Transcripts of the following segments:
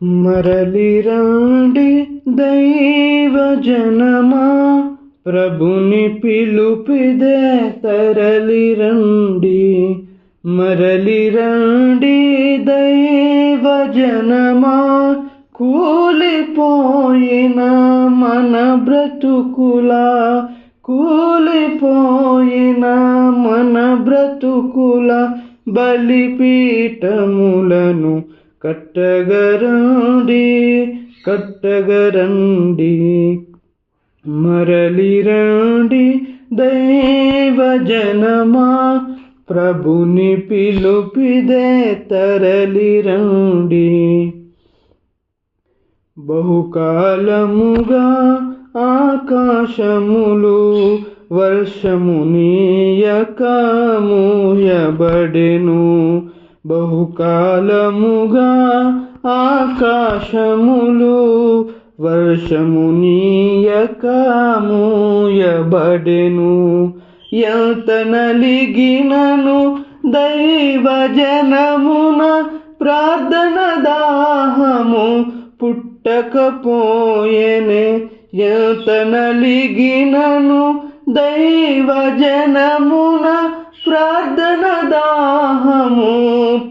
మరలి రండి దైవ జనమా ప్రభుని పిలుపిదే తరలి రండి మరలి రండి దైవ జనమా కూలిపోయిన మన బ్రతుకులా కూలిపోయిన మన బ్రతుకుల బలిపీఠములను కట్టగరండి కట్టగరండి. మరలి దైవజనమా ప్రభుని పిలుపిదే తరలిరండి. బహుకాలముగా ఆకాశములు వర్షమునీయకమూయబడెను బహుకాలముగా ఆకాశములు వర్షమునీయకమూయబడెను ఎంత నలిగినను దైవ జనమున ప్రార్థన దాహము పుట్టకపోయేనే. ఎంత నలిగినను దైవ జనమున ప్రార్థన దాహము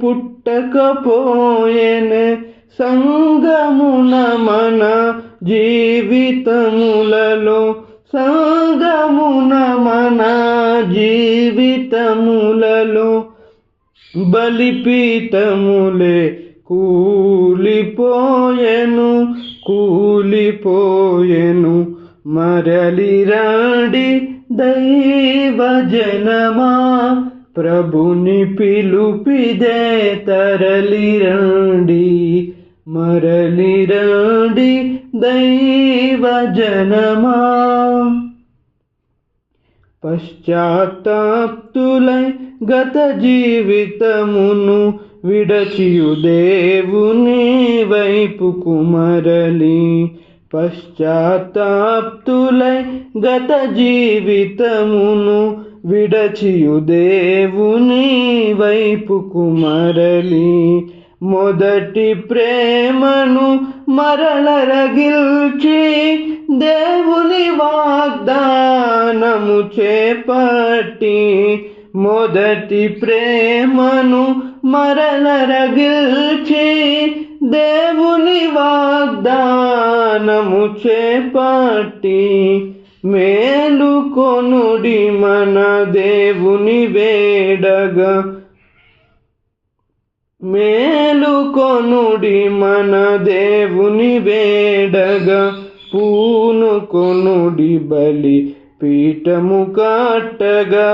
పుట్టకపోయేనే సంగమున మన జీవితములలో సంగమున మన జీవితములలో బలిపీఠములే కూలిపోయెను కూలిపోయెను మరలి రాడి దైవ జనమా ప్రభుని పిలుపిదే తరలి రండి మరలి రండి దైవ జనమా పశ్చాత్తాప్తులై గత జీవితమును విడచియు దేవుని వైపుకు మరలి పశ్చాత్తాప్తులై గత జీవితమును విడచియు దేవుని వైపుకు మరలి మొదటి ప్రేమను మరలరగిల్చి దేవుని వాగ్దానము చేపట్టి మొదటి ప్రేమను మరలరగిల్చి దేవుని వాగ్దానము చేపట్టి మేలుకొనుడి మన దేవుని వేడగా. మేలుకొనుడి మన దేవుని వేడగా. పూనుకొనుడి బలి పీఠము కాట్టగా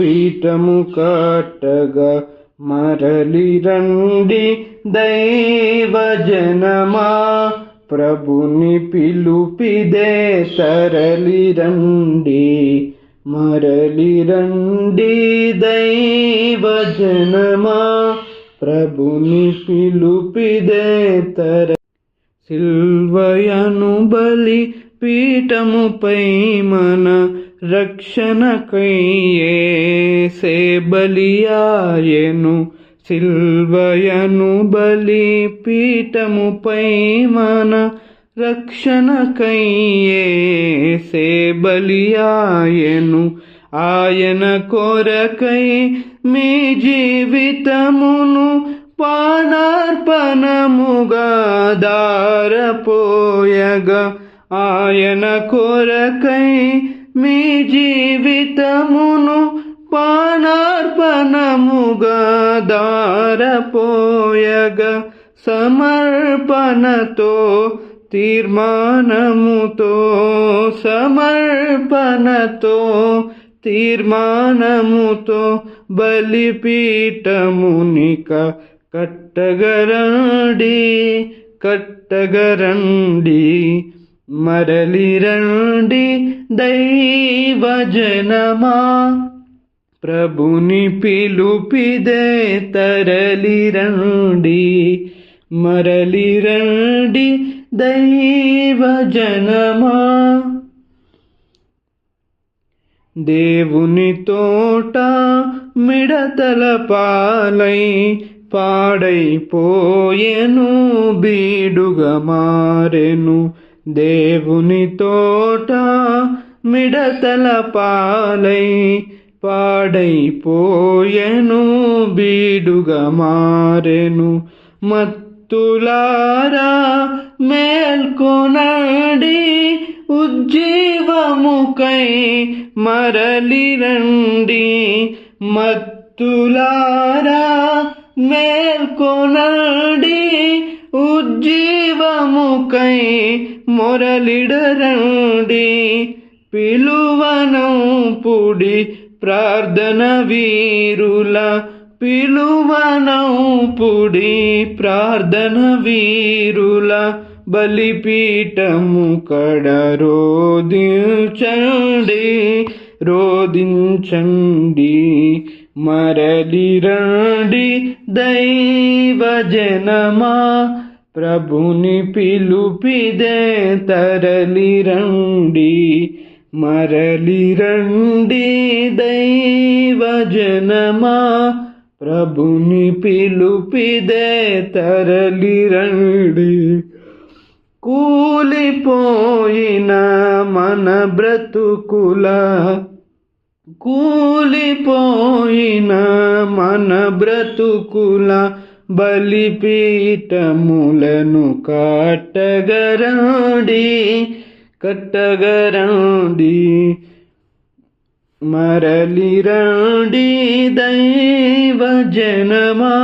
పీఠము కాట్టగా. మరలి రండి దైవ జనమా. ప్రభుని పిలుపిదే తరలి రండి మరలి రండి దైవజనమా ప్రభుని పిలుపిదే తర సిల్వయను బలి పీఠముపై మన రక్షణకయ్యే సే బలియాయను సిల్వయను బలి పీఠముపై మన రక్షణకయ్యేసే బలియాయను. ఆయన కొరకై మీ జీవితమును పానార్పణముగా దారపోయగా ఆయన కొరకై మీ జీవితమును పానార్పణముగా దారపోయగా సమర్పణతో తీర్మానముతో సమర్పణతో తీర్మానముతో బలిపీఠమునిక కట్టగరండి కట్టగరండి. మరలి రండి దైవ ప్రభుని పిలుపిదే తరలి రండి మరలి రండి దైవ జనమా. దేవుని తోట మిడతల పాలై పాడైపోయెను బీడుగా మారెను. దేవుని తోట మిడతల పాలై పాడైపోయెను బీడుగా మారెను. మత్తులారా మేల్కొనడి ఉజ్జీవముకై మరలి రండి. మత్తులారా మేల్కొనడి ఉజ్జీవముకై మొరలిడరండి. పిలువనం పుడి ప్రార్థన వీరుల పిలువనౌపుడి ప్రార్థన వీరుల బలిపీఠము కడ రోదించండి రోదించండి మరలి రండి దైవ జనమా ప్రభుని పిలుపిదే తరలి రండి. మరలి రండి దైవజనమా ప్రభుని పిలుపిదే తరలి రండి కూలిపోయిన మన బ్రతుకుల కూలిపోయిన మన బ్రతుకుల బలిపీఠములను కట్టగరండి कटगराणि मरलिरण्डी दैव जनमा